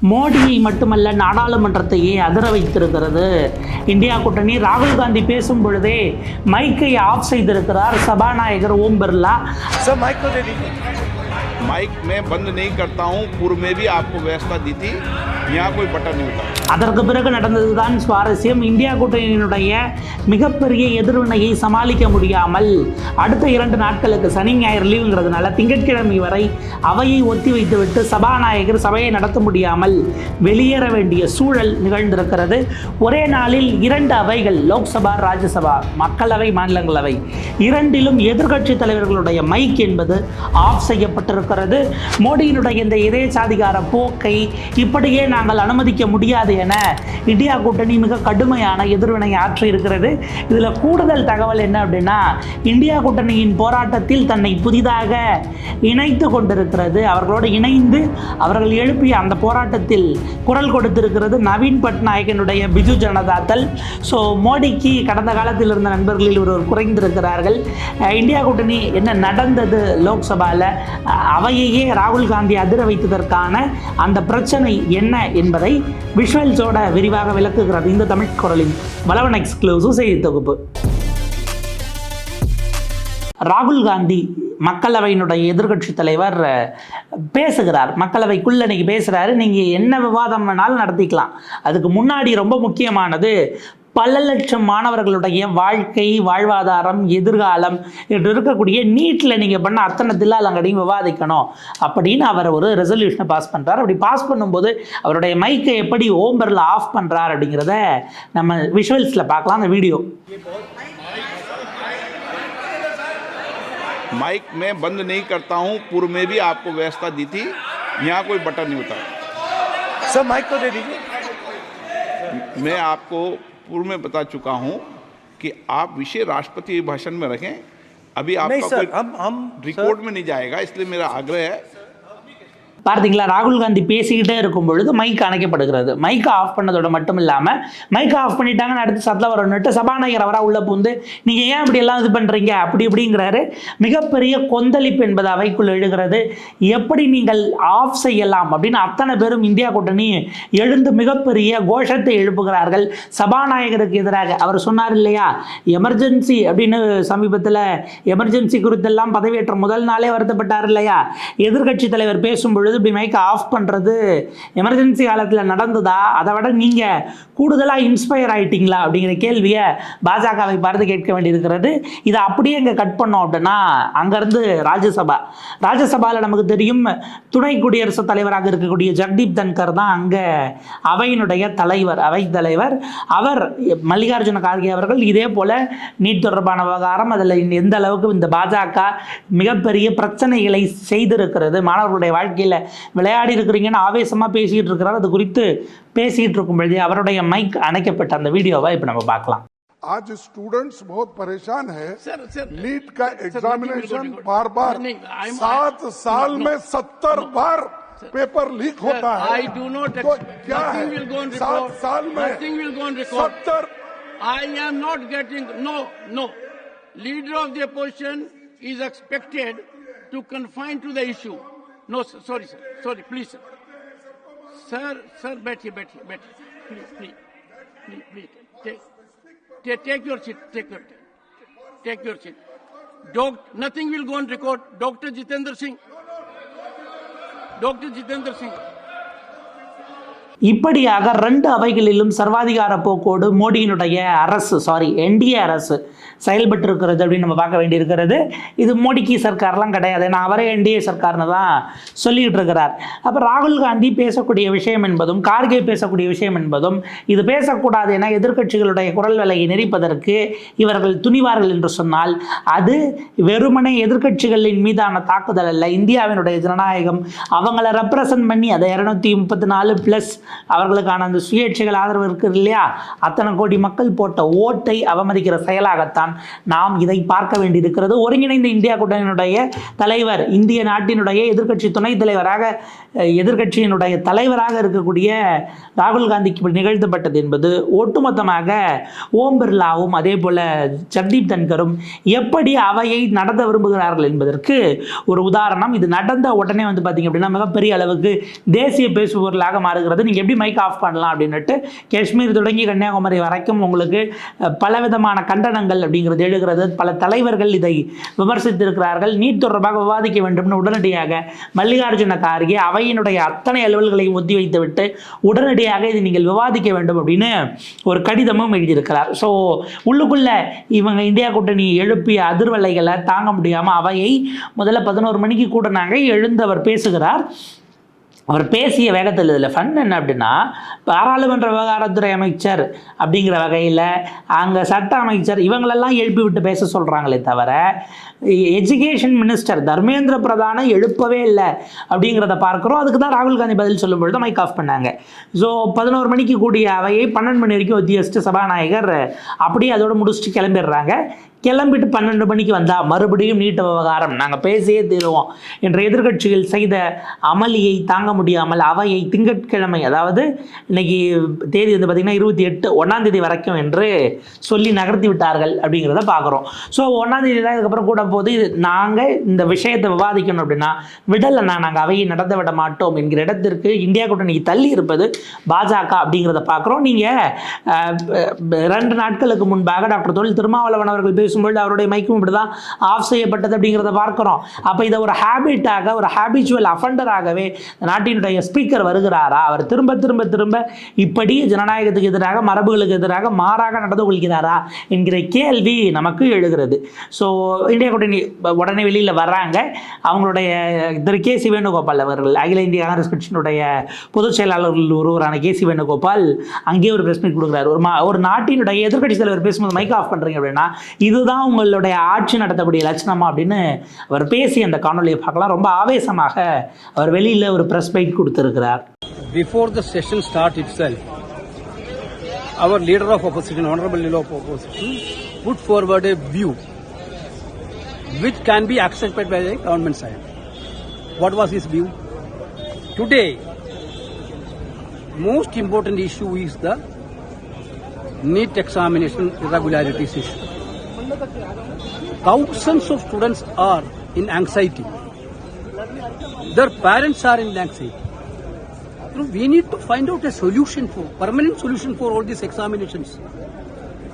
மோடியை மட்டுமல்ல நாடாளுமன்றத்தையே அதிர வைத்திருக்கிறது இந்தியா கூட்டணி ராகுல் காந்தி பேசும் பொழுதே மைக்கை ஆஃப் செய்திருக்கிறார் சபாநாயகர் ஓம் பிர்லா सर माइक को दे दीजिए माइक मैं बंद नहीं करता हूँ पूर्व में भी आपको व्यवस्था दी थी यहाँ कोई बटन नहीं होता அதற்கு பிறகு நடந்ததுதான் சுவாரஸ்யம். இந்தியா கூட்டணியினுடைய மிகப்பெரிய எதிர்வினையை சமாளிக்க முடியாமல் அடுத்த இரண்டு நாட்களுக்கு சனி ஞாயிறு லீவுங்கிறதுனால திங்கட்கிழமை வரை அவையை ஒத்தி வைத்துவிட்டு சபாநாயகர் சபையை நடத்த முடியாமல் வெளியேற வேண்டிய சூழல் நிகழ்ந்திருக்கிறது. ஒரே நாளில் இரண்டு அவைகள் லோக்சபா ராஜ்யசபா மக்களவை மாநிலங்களவை. இரண்டிலும் எதிர்க்கட்சி தலைவர்களுடைய மைக் என்பது ஆஃப் செய்யப்பட்டிருக்கிறது. மோடியினுடைய இந்த இதயசாதிகார போக்கை இப்படியே நாங்கள் அனுமதிக்க முடியாது என இந்தியா கூட்டணி மிக கடுமையான எதிர்வினை ஆற்றி இருக்கிறது. இதில் கூடுதல் தகவல் என்ன அப்படின்னா இந்தியா கூட்டணியின் போராட்டத்தில் தன்னை புதிதாக இணைத்து கொண்டிருக்கிறது. அவர்களோடு இணைந்து அவர்கள் எழுப்பிய அந்த போராட்டத்தில் குரல் கொடுத்திருக்கிறது நவீன் பட்நாயகனுடைய பிஜு ஜனதாதள் ஸோ மோடிக்கு கடந்த காலத்தில் இருந்த நண்பர்களில் ஒருவர் குறைந்திருக்கிறார்கள். இந்தியா கூட்டணி என்ன நடந்தது லோக்சபாவில் அவையையே ராகுல் காந்தி அதிர வைத்ததற்கான அந்த பிரச்சனை என்ன என்பதை டீட்டெயில்ஸோட விரிவாக விளக்குகிறது இந்த தமிழ் குரலின் வளவன் எக்ஸ்க்ளூசிவ் செய்தி தொகுப்பு. ராகுல் காந்தி மக்களவையினுடைய எதிர்கட்சி தலைவர் பேசுகிறார். மக்களவைக்குள்ள இன்றைக்கி பேசுகிறாரு நீங்கள் என்ன விவாதம் வேணாலும் நடத்திக்கலாம். அதுக்கு முன்னாடி ரொம்ப முக்கியமானது பல லட்சம் மாணவர்களுடைய வாழ்க்கை வாழ்வாதாரம் எதிர்காலம் என்று இருக்கக்கூடிய நீட்டில் நீங்கள் பண்ண அத்தனை தில்லாலங்கடையும் விவாதிக்கணும் அப்படின்னு அவர் ஒரு ரெசல்யூஷனை பாஸ் பண்ணுறார் அப்படி பாஸ் பண்ணும்போது அவருடைய மைக்கை எப்படி ஓம்பரில் ஆஃப் பண்ணுறார் அப்படிங்கிறத நம்ம விஷுவல்ஸில் பார்க்கலாம் அந்த வீடியோ माइक मैं बंद नहीं करता हूँ पूर्व में भी आपको व्यवस्था दी थी यहाँ कोई बटन नहीं होता सर माइक को दे दीजिए मैं आपको पूर्व में बता चुका हूँ कि आप विषय राष्ट्रपति भाषण में रखें अभी आपका सर हम हम रिकॉर्ड में नहीं जाएगा इसलिए मेरा आग्रह है பார்த்தீங்களா? ராகுல் காந்தி பேசிக்கிட்டே இருக்கும் பொழுது மைக் அணைக்கப்படுகிறது. மைக்கை ஆஃப் பண்ணதோட மட்டும் இல்லாமல் மைக்கை ஆஃப் பண்ணிட்டாங்கன்னு அடுத்து சத்தம் வரணுட்டு சபாநாயகர் அவராக உள்ள பூந்து நீங்கள் ஏன் இப்படி எல்லாம் இது பண்ணுறீங்க அப்படி இப்படிங்கிறாரு. மிகப்பெரிய கொந்தளிப்பு என்பது அவைக்குள் எழுகிறது. எப்படி நீங்கள் ஆஃப் செய்யலாம் அப்படின்னு அத்தனை பேரும் இந்தியா கூட்டணி எழுந்து மிகப்பெரிய கோஷத்தை எழுப்புகிறார்கள். சபாநாயகருக்கு எதிராக அவர் சொன்னார் இல்லையா? எமர்ஜென்சி அப்படின்னு சமீபத்தில் எமர்ஜென்சி குறித்தெல்லாம் பதவியேற்ற முதல் நாளே வருத்தப்பட்டார் இல்லையா? எதிர்க்கட்சி தலைவர் பேசும் பொழுது இப்படி மைக்கை ஆஃப் பண்ணுறது எமர்ஜென்சி காலத்தில் நடந்ததா? அதை விட நீங்கள் கூடுதலாக இன்ஸ்பயர் ஆகிட்டிங்களா அப்படிங்கிற கேள்வியை பாஜகவை பார்த்து கேட்க வேண்டியிருக்கிறது. இதை அப்படியே இங்கே கட் பண்ணோம் அப்படின்னா அங்கேருந்து ராஜ்யசபா. ராஜ்யசபாவில் நமக்கு தெரியும் துணை குடியரசுத் தலைவராக இருக்கக்கூடிய ஜக்தீப் தன்கர் தான் அங்கே அவையினுடைய தலைவர் அவை தலைவர். அவர் மல்லிகார்ஜுன கார்கே அவர்கள் இதே போல் நீட் தொடர்பான விவகாரம் அதில் எந்த அளவுக்கு இந்த பாஜக மிகப்பெரிய பிரச்சனைகளை செய்திருக்கிறது மாணவர்களுடைய வாழ்க்கையில் விளையாடி இருக்கிறீங்கன்னு ஆவேசமாக பேசிகிட்டு இருக்கிறார் அது குறித்து பேசிகிட்டு இருக்கும் பொழுதே அவருடைய மைக் அணைக்கப்பட்ட அந்த வீடியோவை இப்போ நம்ம பார்க்கலாம் आज स्टूडेंट्स बहुत परेशान है सर, सर, नीट का सर, एग्जामिनेशन नहीं, नहीं, बार बार नहीं, I'm- सात साल no, में सत्तर बार पेपर लीक होता है I do not तो ex- क्या है nothing will go on सात record. साल में Nothing will go on record. सत्तर I am not getting no no. Leader of the opposition is expected to confine to the issue. No, sir, sorry, sir. Sorry, please, sir. Sir, sir, बैठिए बैठिए बैठिए please please please please take take take your seat take your take your seat. Doc, nothing will go on record. Dr. Jitendra Singh. Dr. இப்படியாக ரெண்டு அவைகளிலும் சர்வாதிகார போக்கோடு மோடியினுடைய அரசு sorry NDA அரசு செயல்பட்டு இருக்கிறது அப்படின்னு நம்ம பார்க்க வேண்டியிருக்கிறது. இது மோடிக்கு சர்க்கார்லாம் கிடையாது. ஏன்னா அவரே என்டிஏ சர்க்கார்னு தான் சொல்லிக்கிட்டு இருக்கிறார் அப்போ ராகுல் காந்தி பேசக்கூடிய விஷயம் என்பதும் கார்கே பேசக்கூடிய விஷயம் என்பதும் இது பேசக்கூடாது என எதிர்க்கட்சிகளுடைய குரல் விலையை நெறிப்பதற்கு இவர்கள் துணிவார்கள் என்று சொன்னால் அது வெறுமனே எதிர்க்கட்சிகளின் மீதான தாக்குதல் அல்ல. இந்தியாவினுடைய ஜனநாயகம் அவங்கள ரெப்ரசன்ட் பண்ணி அதை இரநூத்தி முப்பத்தி நாலு ப்ளஸ் அவர்களுக்கான அந்த சுயேட்சைகள் ஆதரவு இருக்குது இல்லையா? அத்தனை கோடி மக்கள் போட்ட ஓட்டை அவமதிக்கிற செயலாகத்தான் நாம் இதை பார்க்க வேண்டியிருக்கிறது. ஒருங்கிணைந்த இந்தியா கூட்டணியினுடைய தலைவர் இந்திய நாட்டினுடைய எதிர்க்கட்சி துணைத் தலைவராக எதிர்கட்சியினுடைய தலைவராக இருக்கக்கூடிய ராகுல் காந்திக்கு நிகழ்த்தப்பட்டது என்பது ஒட்டுமொத்தமாக ஓம் பிர்லாவும் அதே போல ஜக்தீப் தன்கரும் எப்படி அவையை நடத்த விரும்புகிறார்கள் என்பதற்கு ஒரு உதாரணம். இது நடந்த உடனே வந்து பார்த்தீங்க அப்படின்னா மிகப்பெரிய அளவுக்கு தேசிய பேசுபொருளாக மாறுகிறது. நீங்கள் எப்படி மைக் ஆஃப் பண்ணலாம் அப்படின்னுட்டு காஷ்மீர் தொடங்கி கன்னியாகுமரி வரைக்கும் உங்களுக்கு பல விதமான கண்டனங்கள் அப்படிங்கிறது எழுகிறது. பல தலைவர்கள் இதை விமர்சித்திருக்கிறார்கள். நீட் தொடர்பாக விவாதிக்க வேண்டும்னு உடனடியாக மல்லிகார்ஜுன கார்கே அவையினுடைய அத்தனை அலுவல்களையும் ஒத்தி வைத்துவிட்டு உடனடியாக இதை நீங்கள் விவாதிக்க வேண்டும் அப்படின்னு ஒரு கடிதமும் எழுதியிருக்கிறார். ஸோ உள்ளுக்குள்ளே இவங்க இந்தியா கூட்டணி எழுப்பிய அதிர்வலைகளை தாங்க முடியாமல் அவையை முதல்ல பதினோரு மணிக்கு கூட்டினாங்க எழுந்தவர் பேசுகிறார். அவர் பேசிய வேகத்தில் இதில் ஃபன் என்ன அப்படின்னா பாராளுமன்ற விவகாரத்துறை அமைச்சர் அப்படிங்கிற வகையில் அங்கே சட்ட அமைச்சர் இவங்களெல்லாம் எழுப்பி விட்டு பேச சொல்கிறாங்களே தவிர எஜுகேஷன் மினிஸ்டர் தர்மேந்திர பிரதானை எழுப்பவே இல்லை அப்படிங்கிறத பார்க்குறோம். அதுக்கு தான் ராகுல் காந்தி பதில் சொல்லும் பொழுது மைக் ஆஃப் பண்ணாங்க. ஸோ பதினோரு மணிக்கு கூடிய அவையை பன்னெண்டு மணி வரைக்கும் ஒத்தி வச்சுட்டு சபாநாயகர் அப்படியே அதோடு முடிச்சுட்டு கிளம்பிடுறாங்க. கிளம்பிட்டு பன்னெண்டு மணிக்கு வந்தால் மறுபடியும் நீட்ட விவகாரம். நாங்கள் பேசியே தீருவோம். என்ற எதிர்க்கட்சிகள் செய்த அமளியை தாங்க முடியாமல் அவையை திங்கட்கிழமை அதாவது இன்னைக்கு தேதி வந்து பார்த்திங்கன்னா இருபத்தி எட்டு ஒன்றாம் தேதி வரைக்கும் என்று சொல்லி நகர்த்தி விட்டார்கள் அப்படிங்கிறத பார்க்குறோம் ஸோ ஒன்றாம் தேதி தான் இதுக்கப்புறம் கூட போது இது நாங்கள் இந்த விஷயத்தை விவாதிக்கணும் அப்படின்னா விடலைண்ணா நாங்கள் அவையை நடத்த விட மாட்டோம் என்கிற இடத்திற்கு இந்தியா கூட்டணிக்கு தள்ளி இருப்பது பாஜக அப்படிங்கிறத பார்க்குறோம் நீங்கள் ரெண்டு நாட்களுக்கு முன்பாக டாக்டர் தொழில் திருமாவளவன் அவர்கள் பேசும்பொழுது அவருடைய மைக்கும் இப்படி தான் ஆஃப் செய்யப்பட்டது அப்படிங்கிறத பார்க்குறோம். அப்போ இதை ஒரு ஹேபிட்டாக ஒரு ஹேபிச்சுவல் அஃபண்டராகவே நாட்டினுடைய ஸ்பீக்கர் வருகிறாரா? அவர் திரும்ப திரும்ப திரும்ப இப்படி ஜனநாயகத்துக்கு எதிராக மரபுகளுக்கு எதிராக மாறாக நடந்து கொள்கிறாரா என்கிற கேள்வி நமக்கு எழுகிறது. ஸோ இந்தியா கூட்டணி உடனே வெளியில் வர்றாங்க. அவங்களுடைய திரு கே சி வேணுகோபால் அவர்கள் அகில இந்திய காங்கிரஸ் கட்சியினுடைய பொதுச் செயலாளர்கள் ஒருவரான கே சி வேணுகோபால் அங்கேயே ஒரு பிரஸ் மீட் கொடுக்குறாரு. ஒரு மா ஒரு நாட்டினுடைய எதிர்க்கட்சி தலைவர் பேசும்போது மைக் ஆஃப் பண்ணுறீங்க அப்படின்னா இது இதுதான் உங்களுடைய ஆட்சி நடத்தக்கூடிய லட்சணமா அப்படின்னு அவர் பேசி அந்த காணொலியை பார்க்கலாம் ரொம்ப ஆவேசமாக அவர் வெளியில் ஒரு ப்ரெஸ் மீட் கொடுத்திருக்கிறார் before the session start it sell our leader of opposition honourable leader of opposition put forward view which can be accepted by the government side. What was his view? Today, most important issue is the NEET examination irregularities issue. Thousands of students are in anxiety. Their parents are in anxiety. Know, we need to find out a solution for permanent solution for all these examinations.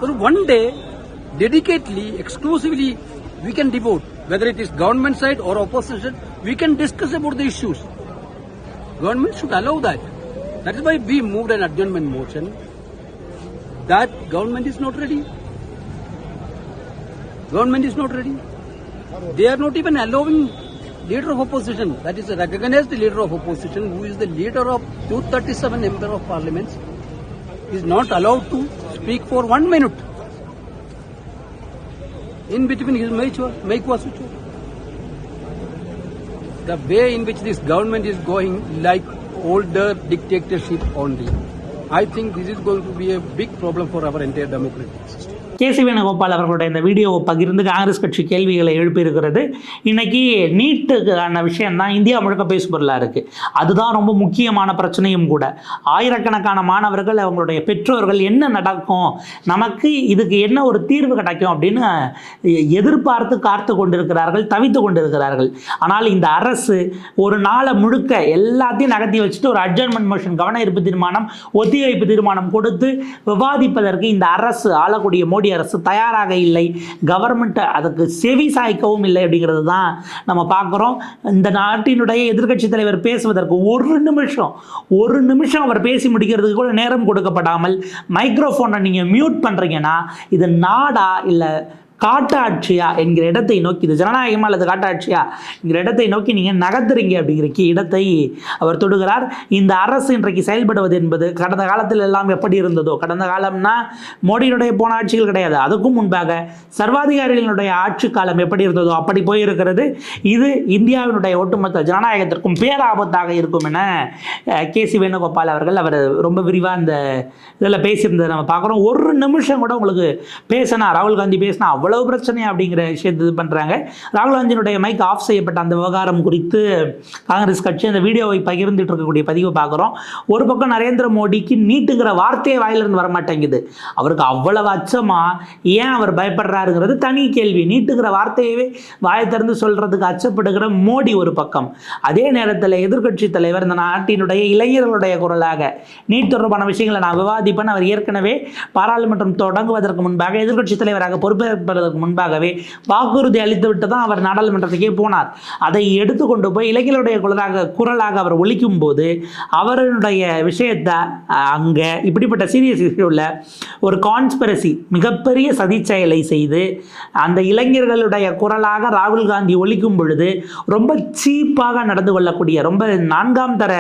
So one day, dedicatedly, exclusively, we can devote, whether it is government side or opposition, we can discuss about the issues. Government should allow that. That is why we moved an adjournment motion. That government is not ready. Government is not ready. They are not even allowing leader of opposition, that is a recognized leader of opposition, who is the leader of 237 member of parliaments, is not allowed to speak for one minute. In between his mic was. The way in which this government is going like older dictatorship only. I think this is going to be a big problem for our entire democratic system. K C Venugopal அவர்களுடைய இந்த வீடியோவை பகிர்ந்து காங்கிரஸ் கட்சி கேள்விகளை எழுப்பியிருக்கிறது. இன்னைக்கு நீட்டுக்கான விஷயம்தான் India முழுக்க பேசுபொருளாக இருக்குது அதுதான் ரொம்ப முக்கியமான பிரச்சனையும் கூட. ஆயிரக்கணக்கான மாணவர்கள் அவங்களுடைய பெற்றோர்கள் என்ன நடக்கும் நமக்கு இதுக்கு என்ன ஒரு தீர்வு கிடைக்கும் அப்படின்னு எதிர்பார்த்து காத்து கொண்டிருக்கிறார்கள் தவித்து கொண்டிருக்கிறார்கள். ஆனால் இந்த அரசு ஒரு நாளை முழுக்க எல்லாத்தையும் நகர்த்தி வச்சுட்டு ஒரு அட்ஜர்மெண்ட் மோஷன் கவன ஈர்ப்பு தீர்மானம் ஒத்திவைப்பு தீர்மானம் கொடுத்து விவாதிப்பதற்கு இந்த அரசு ஆளக்கூடிய மோடி அரசு தயாராக இல்லை. கவர்மெண்ட் அதுக்கு செவி சாய்க்கவும் இல்லை அப்படிங்கிறது தான் நம்ம பார்க்குறோம். இந்த நாட்டினுடைய எதிர்க்கட்சி தலைவர் பேசுவதற்கு ஒரு நிமிஷம் ஒரு நிமிஷம் அவர் பேசி முடிக்கிறதுக்கு கூட நேரம் கொடுக்கப்படாமல் மைக்ரோஃபோனை நீங்கள் மியூட் பண்ணுறீங்கன்னா இது நாடா இல்லை காட்டாட்சியா என்கிற இடத்தை நோக்கி இது ஜனநாயகமா அல்லது காட்டாட்சியா என்கிற இடத்தை நோக்கி நீங்கள் நகர்த்துறீங்க அப்படிங்கிற இடத்தை அவர் தொடுகிறார். இந்த அரசு இன்றைக்கு செயல்படுவது என்பது கடந்த காலத்தில் எல்லாம் எப்படி இருந்ததோ கடந்த காலம்னா மோடியினுடைய போன ஆட்சிகள் கிடையாது. அதுக்கும் முன்பாக சர்வாதிகாரிகளினுடைய ஆட்சி காலம் எப்படி இருந்ததோ அப்படி போயிருக்கிறது. இது இந்தியாவினுடைய ஒட்டுமொத்த ஜனநாயகத்திற்கும் பேராபத்தாக இருக்கும் என கே சி வேணுகோபால் அவர்கள் அவர் ரொம்ப விரிவாக இந்த இதில் பேசியிருந்ததை நம்ம பார்க்குறோம். ஒரு நிமிஷம் கூட உங்களுக்கு பேசினா ராகுல் காந்தி பேசினா அவ்வளவு பிரச்சனை அப்படிங்கிற விஷயத்தை இது பண்ணுறாங்க ராகுல் காந்தியினுடைய மைக் ஆஃப் செய்யப்பட்ட அந்த விவகாரம் குறித்து காங்கிரஸ் கட்சி அந்த வீடியோவை பகிர்ந்துட்டு இருக்கக்கூடிய பதிவை பார்க்குறோம். ஒரு பக்கம் நரேந்திர மோடிக்கு நீட்டுங்கிற வார்த்தையே வாயிலிருந்து வர மாட்டேங்குது அவருக்கு அவ்வளவு அச்சமா ஏன் அவர் பயப்படுறாருங்கிறது தனி கேள்வி. நீட்டுங்கிற வார்த்தையவே வாயை திறந்து சொல்றதுக்கு அச்சப்படுகிற மோடி ஒரு பக்கம். அதே நேரத்தில் எதிர்க்கட்சி தலைவர் இந்த நாட்டினுடைய இளைஞர்களுடைய குரலாக நீட் தொடர்பான விஷயங்களை நான் விவாதிப்பேன். அவர் ஏற்கனவே பாராளுமன்றம் தொடங்குவதற்கு முன்பாக எதிர்க்கட்சி தலைவராக பெறுவதற்கு முன்பாகவே வாக்குறுதி அளித்துவிட்டு தான் அவர் நாடாளுமன்றத்துக்கே போனார். அதை எடுத்துக்கொண்டு போய் இளைஞர்களுடைய குரலாக குரலாக அவர் ஒழிக்கும் போது அவருடைய விஷயத்தை அங்கே இப்படிப்பட்ட சீரியஸ் இஷ்யூவில் ஒரு கான்ஸ்பிரசி மிகப்பெரிய சதி செயலை செய்து அந்த இளைஞர்களுடைய குரலாக ராகுல் காந்தி ஒழிக்கும் பொழுது ரொம்ப சீப்பாக நடந்து கொள்ளக்கூடிய ரொம்ப நான்காம் தர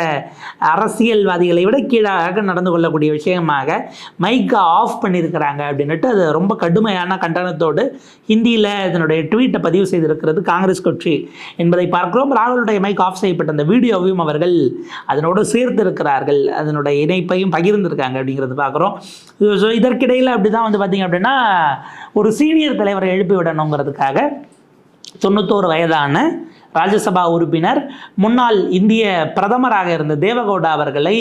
அரசியல்வாதிகளை விட கீழாக நடந்து கொள்ளக்கூடிய விஷயமாக மைக்கை ஆஃப் பண்ணியிருக்கிறாங்க அப்படின்னுட்டு அது ரொம்ப கடுமையான கண்டனத்தோடு ஹிந்தியில் இதனுடைய ட்வீட்டை பதிவு செய்திருக்கிறது காங்கிரஸ் கட்சி என்பதை பார்க்கிறோம். ராகுலுடைய மைக் ஆஃப் செய்யப்பட்ட அந்த வீடியோவையும் அவர்கள் அதனோடு சேர்த்திருக்கிறார்கள். அதனுடைய இணைப்பையும் பகிர்ந்திருக்காங்க அப்படிங்கிறது பார்க்குறோம். ஸோ இதற்கிடையில் அப்படி தான் வந்து பார்த்திங்க அப்படின்னா ஒரு சீனியர் தலைவரை எழுப்பி விடணுங்கிறதுக்காக தொண்ணூத்தோரு வயதான ராஜ்யசபா உறுப்பினர் முன்னாள் இந்திய பிரதமராக இருந்த தேவகவுடா அவர்களை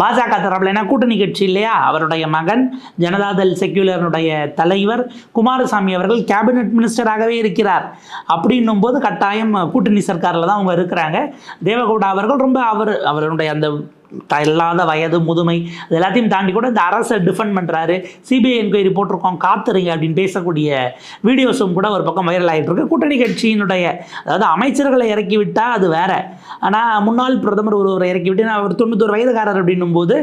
பாஜக தரப்பில் ஏன்னா கூட்டணி கட்சி இல்லையா? அவருடைய மகன் ஜனதாதள் செக்யூலருடைய தலைவர் குமாரசாமி அவர்கள் கேபினெட் மினிஸ்டராகவே இருக்கிறார். அப்படின்னும் போது கட்டாயம் கூட்டணி சர்க்காரில் தான் அவங்க இருக்கிறாங்க. தேவகவுடா அவர்கள் ரொம்ப அவர் அவருடைய அந்த த- இல்லாத வயது முதுமை அது எல்லாத்தையும் தாண்டி கூட இந்த அரசை டிஃபெண்ட் பண்ணுறாரு சிபிஐ என்கொயரி போட்டிருக்கோம் காத்துறீங்க அப்படின்னு பேசக்கூடிய வீடியோஸும் கூட ஒரு பக்கம் வைரல் ஆகிட்டு இருக்கு. கூட்டணி கட்சியினுடைய அதாவது அமைச்சர்களை இறக்கி விட்டால் அது வேற. ஆனால் முன்னாள் பிரதமர் ஒருவரை இறக்கி விட்டு நான் அவர் தொண்ணூத்தொரு வயதுக்காரர் அப்படின்னும் போது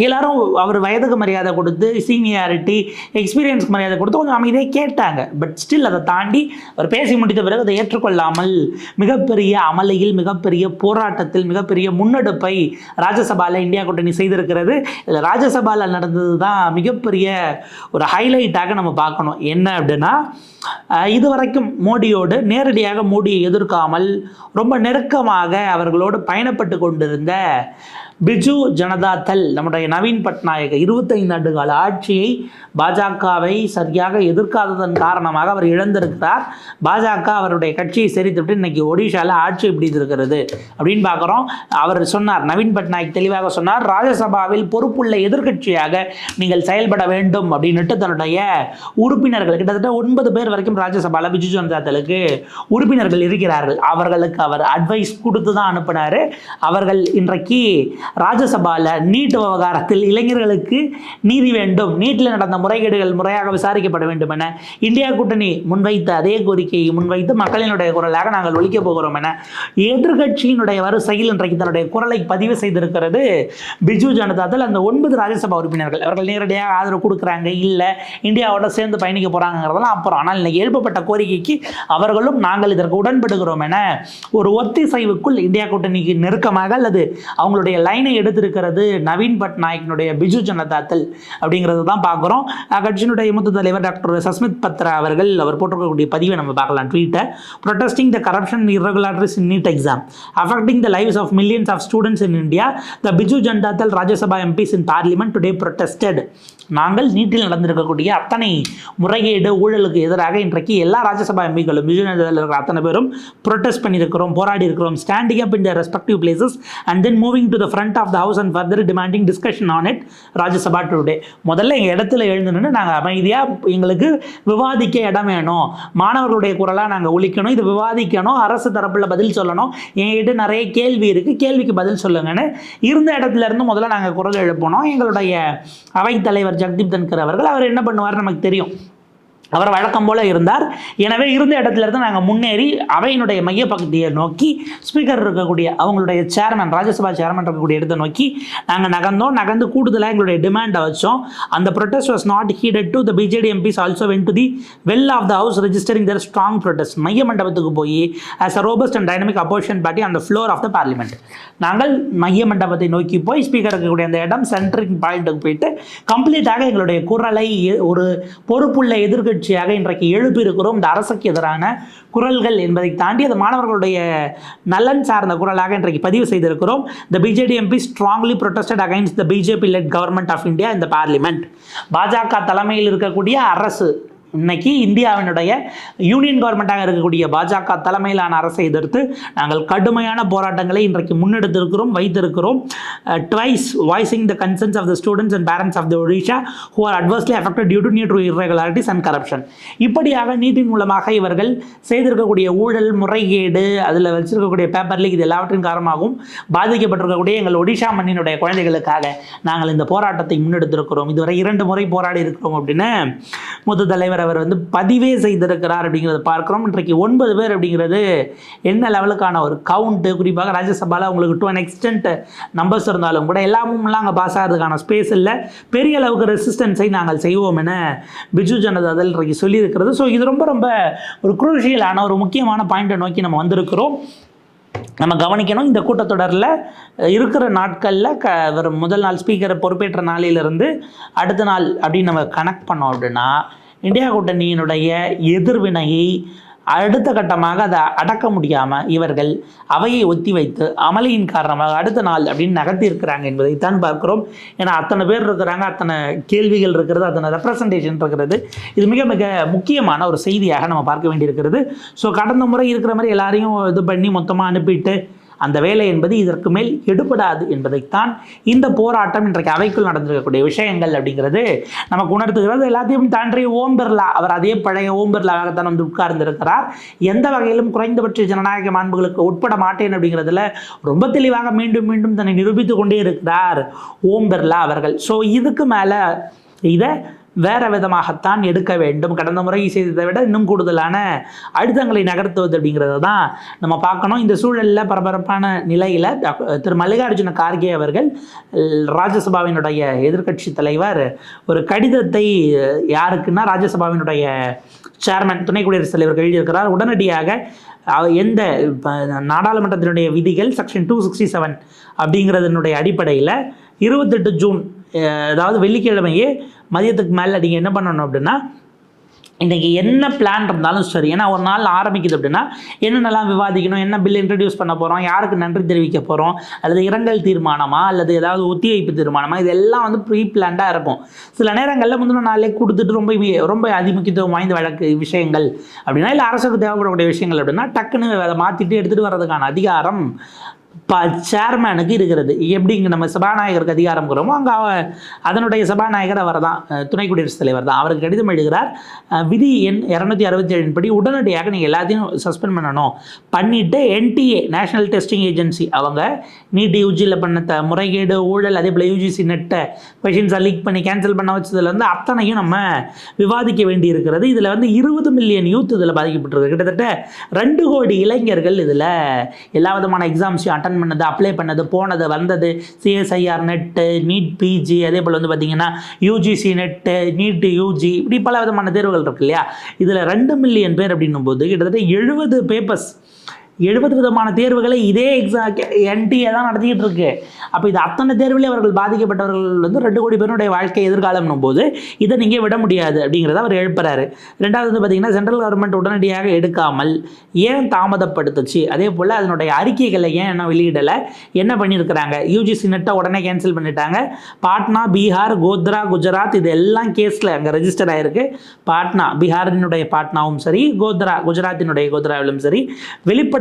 எல்லாரும் அவர் வயதுக்கு மரியாதை கொடுத்து சீனியாரிட்டி எக்ஸ்பீரியன்ஸ்க்கு மரியாதை கொடுத்து கொஞ்சம் அமைதியாக கேட்டாங்க. பட் ஸ்டில் அதை தாண்டி அவர் பேசி முடித்த பிறகு அதை ஏற்றுக்கொள்ளாமல் மிகப்பெரிய அமளியில் மிகப்பெரிய போராட்டத்தில் மிகப்பெரிய முன்னெடுப்பை ராஜ்யசபாவில் இந்தியா கூட்டணி செய்திருக்கிறது. இதில் ராஜ்யசபாவில் நடந்தது தான் மிகப்பெரிய ஒரு ஹைலைட்டாக நம்ம பார்க்கணும். என்ன அப்படின்னா இது இதுவரைக்கும் மோடியோடு நேரடியாக மோடியை எதிர்க்காமல் ரொம்ப நெருக்கமாக அவர்களோடு பயணப்பட்டு கொண்டிருந்த பிஜு ஜனதா தள் நம்முடைய நவீன் பட்நாயக் இருபத்தைந்து ஆண்டு கால ஆட்சியை பாஜகவை சரியாக எதிர்க்காததன் காரணமாக அவர் இழந்திருக்கிறார். பாஜக அவருடைய கட்சியை சரித்துவிட்டு இன்னைக்கு ஒடிஷாவில் ஆட்சி பிடித்திருக்கிறது அப்படின்னு பார்க்குறோம். அவர் சொன்னார் நவீன் பட்நாயக் தெளிவாக சொன்னார் ராஜ்யசபாவில் பொறுப்புள்ள எதிர்க்கட்சியாக நீங்கள் செயல்பட வேண்டும் அப்படின்னுட்டு தன்னுடைய உறுப்பினர்கள் கிட்டத்தட்ட ஒன்பது பேர் வரைக்கும் ராஜ்யசபாவில் பிஜு ஜனதா தளுக்கு உறுப்பினர்கள் இருக்கிறார்கள். அவர்களுக்கு அவர் அட்வைஸ் கொடுத்து தான் அனுப்பினார். அவர்கள் இன்றைக்கு ராஜ்யசபாவில் நீட் விவகாரத்தில் இளைஞர்களுக்கு நீதி வேண்டும். நீட்டில் நடந்த முறைகேடுகள் முறையாக விசாரிக்கப்பட வேண்டும் என இந்தியா கூட்டணி முன்வைத்த அதே கோரிக்கையை முன்வைத்து மக்களினுடைய குரலாக நாங்கள் ஒழிக்கப் போகிறோம் என எதிர்கட்சியினுடைய வரிசையில் இன்றைக்கு தன்னுடைய குரலை பதிவு செய்திருக்கிறது. பிஜு ஜனதா தள் அந்த ஒன்பது ராஜ்யசபா உறுப்பினர்கள். அவர்கள் நேரடியாக ஆதரவு கொடுக்குறாங்க இல்லை இந்தியாவோட சேர்ந்து பயணிக்க போகிறாங்கிறதெல்லாம் அப்புறம். ஆனால் இன்னைக்கு எழுப்பப்பட்ட கோரிக்கைக்கு அவர்களும் நாங்கள் இதற்கு உடன்படுகிறோம் என ஒரு ஒத்திசைவுக்குள் இந்தியா கூட்டணிக்கு நெருக்கமாக அல்லது அவங்களுடைய லைன் எடுத்திருக்கிறது நவீன் பட்நாயக்கினுடைய பிஜு ஜனதா தள் அப்படிங்கிறது தான் பார்க்குறோம். கட்சியினுடைய மூத்த தலைவர் டாக்டர் சஸ்மித் பத்ரா அவர்கள் அவர் போட்டிருக்கக்கூடிய பதிவை நம்ம பார்க்கலாம். ட்வீட்டை protesting the corruption and in NEET exam affecting the lives of millions of students in India the Biju Janata Janata Rajya Sabha MPs in MPs in parliament நாங்கள் நீட்டில் நடந்திருக்கக்கூடிய அத்தனை முறைகேடு ஊழலுக்கு எதிராக இன்றைக்கு எல்லா ராஜ்யசபா எம்பிக்களும் பிஜு ஜனதா தள் இருக்கிற அத்தனை பேரும் ப்ரொட்டஸ்ட் பண்ணியிருக்கிறோம் போராடி இருக்கிறோம் standing up in the respective places and then moving to the front of the house and further demanding discussion on it Rajya Sabha today முதல்ல எங்கள் இடத்துல எழுந்துன்னு நாங்கள் அமைதியாக எங்களுக்கு விவாதிக்க இடம் வேணும். மாணவர்களுடைய குரலாக நாங்கள் ஒழிக்கணும் இது விவாதிக்கணும். அரசு தரப்பில் பதில் சொல்லணும். எங்ககிட்ட நிறைய கேள்வி இருக்குது கேள்விக்கு பதில் சொல்லுங்கன்னு இருந்த இடத்துல இருந்து முதல்ல நாங்கள் குரல் எழுப்பணும் எங்களுடைய அவைத்தலைவர் ஜெகதீப் தன்கர் அவர்கள் அவர் என்ன பண்ணுவார் நமக்கு தெரியும். அவர் வழக்கம் போல இருந்தார். எனவே இருந்த இடத்துல இருந்து நாங்கள் முன்னேறி அவையினுடைய மைய பகுதியை நோக்கி ஸ்பீக்கர் இருக்கக்கூடிய அவங்களுடைய சேர்மன் ராஜ்யசபா சேர்மன் இருக்கக்கூடிய இடத்தை நோக்கி நாங்கள் நகர்ந்தோம். நகர்ந்து கூடுதலாக எங்களுடைய டிமாண்டை வச்சோம். அந்த protest was not heeded to the BJD MPs also went to the well of the house registering their strong protest மைய மண்டபத்துக்கு போய் as a robust and dynamic opposition party அந்த ஃப்ளோர் ஆஃப் த பார்லிமெண்ட் நாங்கள் மைய மண்டபத்தை நோக்கி போய் speaker இருக்கக்கூடிய அந்த இடம் சென்ட்ரிங் பாயிண்ட்டுக்கு போயிட்டு கம்ப்ளீட்டாக எங்களுடைய குரலை ஒரு பொறுப்புள்ள எதிர்க்கட்சியாக இன்றைக்கு எழுப்பியிருக்கிறோம் இந்த அரசுக்கு எதிரான குரல்கள் என்பதை தாண்டி அது மாணவர்களுடைய நலன் சார்ந்த குரலாக இன்றைக்கு பதிவு செய்திருக்கிறோம். The BJD MP strongly protested against the BJP led government of India இந்த பார்லிமெண்ட் பாஜக தலைமையில் இருக்கக்கூடிய அரசு இன்னைக்கு இந்தியாவினுடைய யூனியன் கவர்மெண்ட்டாக இருக்கக்கூடிய பாஜக தலைமையிலான அரசை எதிர்த்து நாங்கள் கடுமையான போராட்டங்களை இன்றைக்கு முன்னெடுத்திருக்கிறோம் வைத்திருக்கிறோம். Twice voicing the concerns of the students and parents of the Odisha who are adversely affected due to new to irregularities and corruption இப்படியாக நீட்டின் மூலமாக இவர்கள் செய்திருக்கக்கூடிய ஊழல் முறைகேடு அதில் வச்சிருக்கக்கூடிய பேப்பர் லீக் இது எல்லாவற்றின் காரணமாகவும் பாதிக்கப்பட்டிருக்கக்கூடிய எங்கள் ஒடிஷா மண்ணினுடைய குழந்தைகளுக்காக நாங்கள் இந்த போராட்டத்தை முன்னெடுத்திருக்கிறோம். இதுவரை இரண்டு முறை போராடி இருக்கிறோம் அப்படின்னு மூத்த தலைவர் அவர் வந்து பதிவே செய்திருக்கிறார் அப்படிங்கிறத பார்க்குறோம். இன்றைக்கு ஒன்பது பேர் அப்படிங்கிறது என்ன லெவலுக்கான ஒரு கவுண்ட்டு குறிப்பாக ராஜ்யசபாவில் உங்களுக்கு டு அன் எக்ஸ்டென்ட் நம்பர்ஸ் இருந்தாலும் கூட எல்லாமும்லாம் அங்கே பாஸ் ஆகிறதுக்கான ஸ்பேஸ் இல்லை. பெரிய அளவுக்கு ரெசிஸ்டன்ஸை நாங்கள் செய்வோம் என பிஜு ஜனதா தள் இன்றைக்கு சொல்லியிருக்கிறது. ஸோ இது ரொம்ப ரொம்ப ஒரு குரூஷியலான ஒரு முக்கியமான பாயிண்ட்டை நோக்கி நம்ம வந்திருக்கிறோம். நம்ம கவனிக்கணும் இந்த கூட்டத்தொடரில் இருக்கிற நாட்களில் க வரும் முதல் நாள் ஸ்பீக்கரை பொறுப்பேற்ற நாளிலிருந்து அடுத்த நாள் அப்படின்னு நம்ம கனெக்ட் பண்ணோம் அப்படின்னா இந்தியா கூட்டணியினுடைய எதிர்வினையை அடுத்த கட்டமாக அதை அடக்க முடியாமல் இவர்கள் அவையை ஒத்தி வைத்து அமளியின் காரணமாக அடுத்த நாள் அப்படின்னு நகர்த்தியிருக்கிறாங்க என்பதைத்தான் பார்க்குறோம். ஏன்னா அத்தனை பேர் இருக்கிறாங்க அத்தனை கேள்விகள் இருக்கிறது அத்தனை ரெப்ரசன்டேஷன் இருக்கிறது. இது மிக மிக முக்கியமான ஒரு செய்தியாக நம்ம பார்க்க வேண்டியிருக்கிறது. ஸோ கடந்த முறை இருக்கிற மாதிரி எல்லாரையும் இது பண்ணி மொத்தமாக அனுப்பிட்டு அந்த வேலை என்பது இதற்கு மேல் எடுபடாது என்பதைத்தான் இந்த போராட்டம் இன்றைக்கு அவைக்குள் நடந்திருக்கக்கூடிய விஷயங்கள் அப்படிங்கிறது நமக்கு உணர்த்துகிறது. எல்லாத்தையும் தாண்டி ஓம் பிர்லா அவர் அதே பழைய ஓம் பிர்லாவாகத்தான் வந்து உட்கார்ந்திருக்கிறார். எந்த வகையிலும் குறைந்தபட்ச ஜனநாயக மாண்புகளுக்கு உட்பட மாட்டேன் அப்படிங்கிறதுல ரொம்ப தெளிவாக மீண்டும் மீண்டும் தன்னை நிரூபித்து கொண்டே இருக்கிறார் ஓம் பிர்லா அவர்கள். ஸோ இதுக்கு மேலே இதை வேறு விதமாகத்தான் எடுக்க வேண்டும். கடந்த முறை செய்ததை விட இன்னும் கூடுதலான அழுத்தங்களை நகர்த்துவது அப்படிங்கிறத தான் நம்ம பார்க்கணும். இந்த சூழலில் பரபரப்பான நிலையில் திரு மல்லிகார்ஜுன கார்கே அவர்கள் ராஜ்யசபாவினுடைய எதிர்க்கட்சி தலைவர் ஒரு கடிதத்தை யாருக்குன்னா ராஜ்யசபாவினுடைய சேர்மன் துணை குடியரசுத் தலைவர் எழுதியிருக்கிறார். உடனடியாக எந்த நாடாளுமன்றத்தினுடைய விதிகள் செக்ஷன் டூ சிக்ஸ்டி செவன் அப்படிங்கிறதனுடைய அடிப்படையில் இருபத்தெட்டு ஜூன் அதாவது வெள்ளிக்கிழமையே மதியத்துக்கு மேலே நீங்கள் என்ன பண்ணணும் அப்படின்னா இன்றைக்கி என்ன பிளான் இருந்தாலும் சரி ஏன்னா ஒரு நாள் ஆரம்பிக்குது அப்படின்னா என்னென்னலாம் விவாதிக்கணும் என்ன பில் இன்ட்ரடியூஸ் பண்ண போகிறோம் யாருக்கு நன்றி தெரிவிக்க போகிறோம் அல்லது இரங்கல் தீர்மானமா அல்லது ஏதாவது ஒத்திவைப்பு தீர்மானமா இதெல்லாம் வந்து ப்ரீ பிளான்டாக இருக்கும். சில நேரங்களில் முந்தின நாளே கொடுத்துட்டு ரொம்ப ரொம்ப அதிமுக்கியத்துவம் வாய்ந்த வழக்கு விஷயங்கள் அப்படின்னா இல்லை அரசுக்கு தேவைப்படக்கூடிய விஷயங்கள் அப்படின்னா டக்குன்னு அதை மாற்றிட்டு எடுத்துகிட்டு வர்றதுக்கான அதிகாரம் ப சேர்மேனுக்கு இருக்கிறது. எப்படி இங்கே நம்ம சபாநாயகருக்கு அதிகாரம் இருக்கிறோமோ அங்கே அதனுடைய சபாநாயகர் அவர் தான். துணை குடியரசுத் தலைவர் தான். அவருக்கு கடிதம் எழுதுகிறார். விதி எண் இரநூத்தி அறுபத்தி ஏழின் படி உடனடியாக நீங்கள் எல்லாத்தையும் சஸ்பெண்ட் பண்ணணும். பண்ணிவிட்டு என்டிஏ நேஷனல் டெஸ்டிங் ஏஜென்சி அவங்க நீட் யூஜியில் பண்ண த முறைகேடு ஊழல் அதே போல் யூஜிசி நெட்டை கொஷின்ஸை லீக் பண்ணி கேன்சல் பண்ண வச்சதுல இருந்து அத்தனையும் நம்ம விவாதிக்க வேண்டி இருக்கிறது இதில் வந்து இருபது மில்லியன் யூத் இதில் பாதிக்கப்பட்டிருக்கு. கிட்டத்தட்ட ரெண்டு கோடி இளைஞர்கள் இதில் எல்லா விதமான எக்ஸாம்ஸையும் அட்டன் பண்ணது அப்ளை பண்ணது போனது வந்தது சிஎஸ்ஐஆர் நெட்டு நீட் பிஜி அதே போல் வந்து பார்த்திங்கன்னா யூஜிசி நெட்டு நீட் யூஜி இப்படி பல விதமான தேர்வுகள் இருக்கு இல்லையா? இதில் ரெண்டு மில்லியன் பேர் அப்படின்னும் போது கிட்டத்தட்ட எழுபது பேப்பர்ஸ் எழுபது விதமான தேர்வுகளை இதே எக்ஸாம் என்டிஏ தான் நடத்திக்கிட்டு இருக்கு. அப்போ இது அத்தனை தேர்விலே அவர்கள் பாதிக்கப்பட்டவர்கள் வந்து ரெண்டு கோடி பேருடைய வாழ்க்கை எதிர்காலம்னும் போது இதை நீங்கள் விட முடியாது அப்படிங்கிறத அவர் எழுப்புறாரு. ரெண்டாவது வந்து பார்த்தீங்கன்னா சென்ட்ரல் கவர்மெண்ட் உடனடியாக எடுக்காமல் ஏன் தாமதப்படுத்துச்சு? அதே போல் அதனுடைய அறிக்கைகளை ஏன் என்ன வெளியிடலை? என்ன பண்ணியிருக்கிறாங்க? யூஜிசி நெட்டை உடனே கேன்சல் பண்ணிட்டாங்க. பாட்னா பீகார் கோத்ரா குஜராத் இது எல்லாம் கேஸில் அங்கே ரெஜிஸ்டர் ஆகிருக்கு பாட்னா பீகாரினுடைய பாட்னாவும் சரி கோத்ரா குஜராத்தினுடைய கோத்ராவிலும் சரி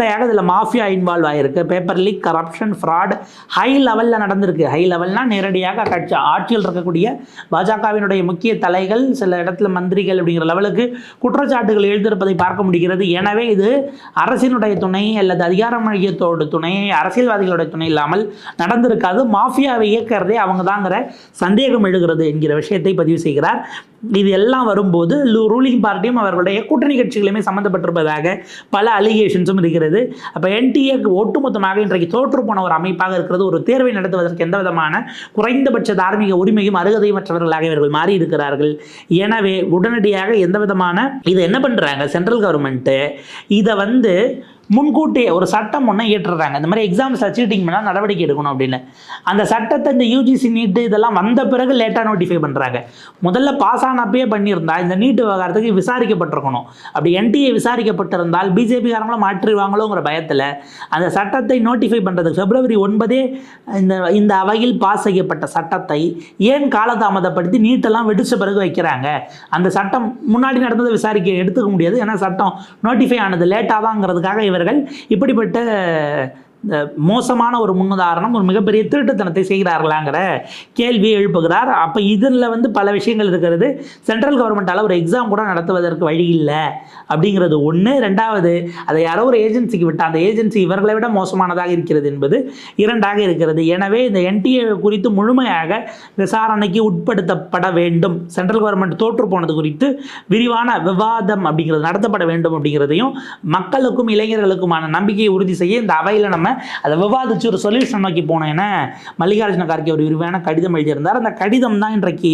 வெளிப்படையாக இதில் மாஃபியா இன்வால்வ் ஆகிருக்கு paper leak corruption fraud high லெவலில் நடந்திருக்கு. ஹை லெவல்னால் நேரடியாக கட்சி ஆட்சியில் இருக்கக்கூடிய பாஜகவினுடைய முக்கிய தலைகள் சில இடத்துல மந்திரிகள் அப்படிங்கிற லெவலுக்கு குற்றச்சாட்டுகள் எழுதியிருப்பதை பார்க்க முடிகிறது. எனவே இது அரசினுடைய துணை அல்லது அதிகார மையத்தோட துணை அரசியல்வாதிகளுடைய துணை இல்லாமல் நடந்திருக்காது. மாஃபியாவை இயக்கிறதே அவங்க தாங்கிற சந்தேகம் எழுகிறது என்கிற விஷயத்தை பதிவு செய்கிறார். இது எல்லாம் வரும்போது ரூலிங் பார்ட்டியும் அவர்களுடைய கூட்டணி கட்சிகளுமே சம்மந்தப்பட்டிருப்பதாக பல அலிகேஷன்ஸும் இருக்கிறது. அப்போ என்டிஏ ஒட்டுமொத்தமாக இன்றைக்கு தோற்று போன ஒரு அமைப்பாக இருக்கிறது. ஒரு தேர்வை நடத்துவதற்கு எந்த விதமான குறைந்தபட்ச தார்மீக உரிமையும் அருகதையமற்றவர்களாக இவர்கள் மாறி இருக்கிறார்கள் எனவே உடனடியாக எந்த விதமான இது என்ன பண்ணுறாங்க சென்ட்ரல் கவர்மெண்ட்டு இதை வந்து முன்கூட்டியே ஒரு சட்டம் ஒன்று ஏற்றுறாங்க இந்த மாதிரி எக்ஸாம்ஸ் சீட்டிங் பண்ணால் நடவடிக்கை எடுக்கணும் அப்படின்னு. அந்த சட்டத்தை இந்த யூஜிசி நீட்டு இதெல்லாம் வந்த பிறகு லேட்டாக நோட்டிஃபை பண்ணுறாங்க முதல்ல பாஸ் ஆனப்பே பண்ணியிருந்தா இந்த நீட்டு விவகாரத்துக்கு விசாரிக்கப்பட்டிருக்கணும். அப்படி என்டிஏ விசாரிக்கப்பட்டிருந்தால் பிஜேபி காரங்களும் மாற்றிடுவாங்களோங்கிற பயத்தில் அந்த சட்டத்தை நோட்டிஃபை பண்ணுறதுக்கு பிப்ரவரி ஒன்பதே இந்த இந்த அவையில் பாஸ் செய்யப்பட்ட சட்டத்தை ஏன் காலதாமதப்படுத்தி நீட்டெல்லாம் வெடிச்ச பிறகு வைக்கிறாங்க? அந்த சட்டம் முன்னாடி நடந்ததை விசாரிக்க எடுத்துக்க முடியாது. ஏன்னா சட்டம் நோட்டிஃபை ஆனது லேட்டாக தாங்கிறதுக்காக இவர்கள் இப்படிப்பட்ட இந்த மோசமான ஒரு முன்னுதாரணம் ஒரு மிகப்பெரிய திருட்டுத்தனத்தை செய்கிறார்களாங்கிற கேள்வியை எழுப்புகிறார். அப்போ இதில் வந்து பல விஷயங்கள் இருக்கிறது. சென்ட்ரல் கவர்மெண்ட்டால் ஒரு எக்ஸாம் கூட நடத்துவதற்கு வழி இல்லை அப்படிங்கிறது ஒன்று ரெண்டாவது அதை யாரோ ஒரு ஏஜென்சிக்கு விட்டால் அந்த ஏஜென்சி இவர்களை விட மோசமானதாக இருக்கிறது என்பது இரண்டாக இருக்கிறது. எனவே இந்த என்டிஏ குறித்து முழுமையாக விசாரணைக்கு உட்படுத்தப்பட வேண்டும். சென்ட்ரல் கவர்மெண்ட் தோற்று போனது குறித்து விரிவான விவாதம் அப்படிங்கிறது நடத்தப்பட வேண்டும் அப்படிங்கிறதையும் மக்களுக்கும் இளைஞர்களுக்குமான நம்பிக்கையை உறுதி செய்ய இந்த அவையில் நம்ம அதை விவாதித்து ஒரு சொல்யூஷன் நோக்கி போனோம் மல்லிகார்ஜுன கார்கே ஒரு விரிவான கடிதம் எழுதியிருந்தார். அந்த கடிதம் தான் இன்றைக்கு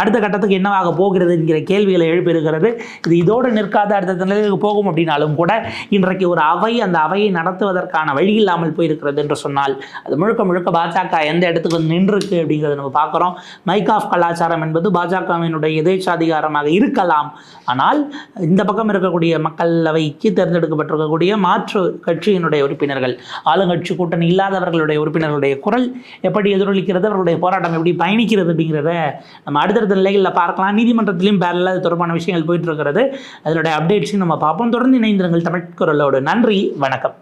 அடுத்த கட்டத்துக்கு என்னவாக போகிறது என்கிற கேள்விகளை எழுப்பியிருக்கிறது. இது இதோடு நிற்காத அடுத்த நிலைக்கு போகும் அப்படின்னாலும் கூட இன்றைக்கு ஒரு அவை அந்த அவையை நடத்துவதற்கான வழி இல்லாமல் போயிருக்கிறது என்று சொன்னால் அது முழுக்க முழுக்க பாஜக எந்த இடத்துக்கு வந்து நின்றுருக்கு அப்படிங்கிறத நம்ம பார்க்குறோம். மைக் ஆஃப் கலாச்சாரம் என்பது பாஜகவினுடைய எதேச்சாதிகாரமாக இருக்கலாம். ஆனால் இந்த பக்கம் இருக்கக்கூடிய மக்களவைக்கு தேர்ந்தெடுக்கப்பட்டிருக்கக்கூடிய மாற்று கட்சியினுடைய உறுப்பினர்கள் ஆளுங்கட்சி கூட்டணி இல்லாதவர்களுடைய உறுப்பினர்களுடைய குரல் எப்படி எதிரொலிக்கிறது அவர்களுடைய போராட்டம் எப்படி பயணிக்கிறது அப்படிங்கிறத நம்ம அடுத்தடுத்த நிலைகளில் பார்க்கலாம். நீதிமன்றத்திலையும் பேரல அது தொடர்பான விஷயங்கள் போயிட்டு இருக்கிறது. அதனுடைய அப்டேட்ஸையும் நம்ம பார்ப்போம். தொடர்ந்து இணைந்திருங்கள் தமிழ் குரலோடு. நன்றி. வணக்கம்.